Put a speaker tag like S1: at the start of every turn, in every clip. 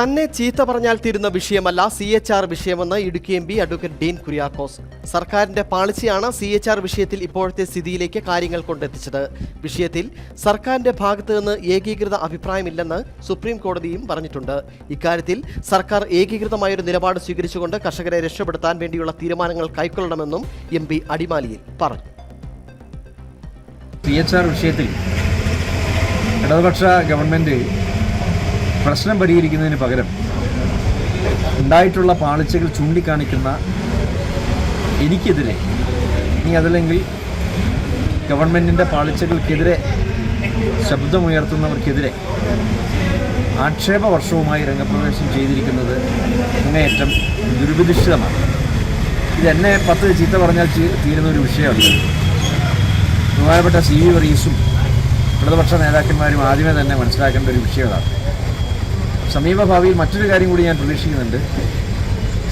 S1: തന്നെ ചീത്ത പറഞ്ഞാൽ തീരുന്ന വിഷയമല്ല C H R വിഷയമെന്ന് Idukki M P advocate Dean Kuriakose. സർക്കാരിന്റെ പാളിച്ചയാണ് സി എച്ച് ആർ വിഷയത്തിൽ ഇപ്പോഴത്തെ സ്ഥിതിയിലേക്ക് കാര്യങ്ങൾ കൊണ്ടെത്തിച്ചത്. വിഷയത്തിൽ സർക്കാരിന്റെ ഭാഗത്തു നിന്ന് ഏകീകൃത അഭിപ്രായമില്ലെന്ന് സുപ്രീം കോടതിയും പറഞ്ഞിട്ടുണ്ട്. ഇക്കാര്യത്തിൽ സർക്കാർ ഏകീകൃതമായൊരു നിലപാട് സ്വീകരിച്ചുകൊണ്ട് കർഷകരെ രക്ഷപ്പെടുത്താൻ വേണ്ടിയുള്ള തീരുമാനങ്ങൾ കൈക്കൊള്ളണമെന്നും എം പി അടിമാലിയിൽ പറഞ്ഞു.
S2: സി എച്ച് ആർ വിഷയത്തിൽ ഇടതുപക്ഷ ഗവൺമെന്റ് പ്രശ്നം പരിഹരിക്കുന്നതിന് പകരം ഉണ്ടായിട്ടുള്ള പാളിച്ചകൾ ചൂണ്ടിക്കാണിക്കുന്ന എനിക്കെതിരെ ഇനി അതല്ലെങ്കിൽ ഗവൺമെന്റിന്റെ പാളിച്ചകൾക്കെതിരെ ശബ്ദമുയർത്തുന്നവർക്കെതിരെ ആക്ഷേപ വർഷവുമായി രംഗപ്രവേശം ചെയ്തിരിക്കുന്നത് അങ്ങേയറ്റം ദുരുപതിഷ്ഠിതമാണ് ഇതെന്നെ പത്ത് ചീത്ത പറഞ്ഞാൽ തീരുന്ന ഒരു വിഷയമല്ല. ബഹുമാനപ്പെട്ട സി വി വറീസും ഇടതുപക്ഷ നേതാക്കന്മാരും ആദ്യമേ തന്നെ മനസ്സിലാക്കേണ്ട ഒരു വിഷയമാണ് സമീപഭാവിയിൽ മറ്റൊരു കാര്യം കൂടി ഞാൻ പ്രതീക്ഷിക്കുന്നുണ്ട്.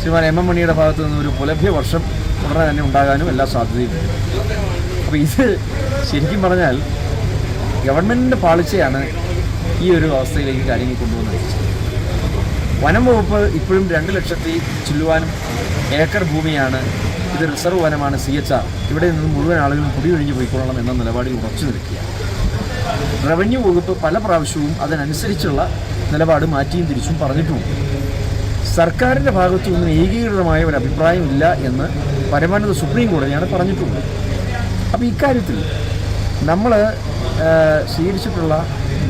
S2: ശ്രീമാൻ എം എം മണിയുടെ ഭാഗത്തു നിന്ന് ഒരു പുലഭ്യ വർഷം ഉടനെ തന്നെ ഉണ്ടാകാനും എല്ലാ സാധ്യതയുമുണ്ട് അപ്പോൾ ഇത് ശരിക്കും പറഞ്ഞാൽ ഗവൺമെന്റിന്റെ പാളിച്ചയാണ് ഈ ഒരു അവസ്ഥയിലേക്ക് കാര്യങ്ങൾ കൊണ്ടുവന്നത്. വനം വകുപ്പ് ഇപ്പോഴും രണ്ട് ലക്ഷത്തി ചില്ലുവാനും ഏക്കർ ഭൂമിയാണ്. ഇത് റിസർവ് വനമാണ് സി എച്ച് ആർ. ഇവിടെ നിന്ന് മുഴുവൻ ആളുകളും കുടിയൊഴിഞ്ഞു പോയിക്കൊള്ളണം എന്ന നിലപാടിൽ ഉറച്ചു നിൽക്കുകയാണ്. റവന്യൂ വകുപ്പ് പല പ്രാവശ്യവും അതിനനുസരിച്ചുള്ള നിലപാട് മാറ്റിയും തിരിച്ചും പറഞ്ഞിട്ടുമുണ്ട് സർക്കാരിന്റെ ഭാഗത്തു നിന്നും ഏകീകൃതമായ ഒരു അഭിപ്രായമില്ല എന്ന് പരമോന്നത സുപ്രീം കോടതിയാണ് പറഞ്ഞിട്ടുള്ളത് അപ്പോൾ ഇക്കാര്യത്തിൽ നമ്മൾ സ്വീകരിച്ചിട്ടുള്ള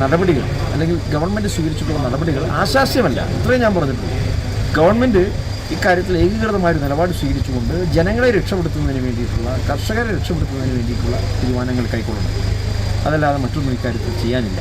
S2: നടപടികൾ അല്ലെങ്കിൽ ഗവൺമെന്റ് സ്വീകരിച്ചിട്ടുള്ള നടപടികൾ ആശാസ്യമല്ല. ഇത്രയും ഞാൻ പറഞ്ഞിട്ടുള്ളൂ ഗവൺമെന്റ് ഇക്കാര്യത്തിൽ ഏകീകൃതമായ ഒരു നിലപാട് സ്വീകരിച്ചുകൊണ്ട് ജനങ്ങളെ രക്ഷപ്പെടുത്തുന്നതിന് വേണ്ടിയിട്ടുള്ള കർഷകരെ രക്ഷപ്പെടുത്തുന്നതിന് വേണ്ടിയിട്ടുള്ള തീരുമാനങ്ങൾ കൈക്കൊള്ളണം അതല്ലാതെ മറ്റൊന്നും ഇക്കാര്യത്തിൽ ചെയ്യാനില്ല.